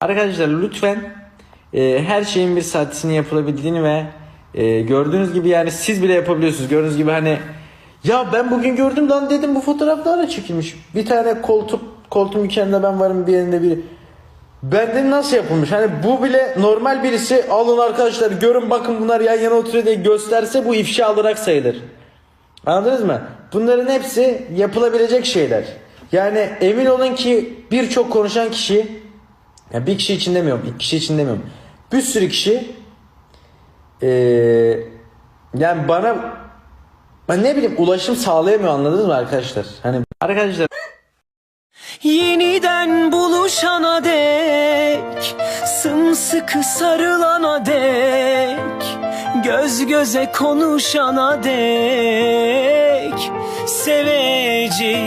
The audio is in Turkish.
Arkadaşlar lütfen e, her şeyin bir saatini yapılabildiğini ve e, gördüğünüz gibi yani siz bile yapabiliyorsunuz. Gördüğünüz gibi hani ya ben bugün gördüm lan dedim bu fotoğraf da çekilmiş. Bir tane koltuk koltuğun bir kenarında ben varım bir yerinde biri. Benden nasıl yapılmış? Hani bu bile normal birisi alın arkadaşlar görün bakın bunlar yan yana oturuyor diye gösterse bu ifşa olarak sayılır. Anladınız mı? Bunların hepsi yapılabilecek şeyler. Yani emin olun ki birçok konuşan kişi ya bir kişi için demiyorum, iki kişi için demiyorum. Bir sürü kişi eee, yani bana ben ne bileyim ulaşım sağlayamıyor anladınız mı arkadaşlar? Hani arkadaşlar Yeniden buluşana dek Sımsıkı sarılana dek Göz göze konuşana dek Seveceğim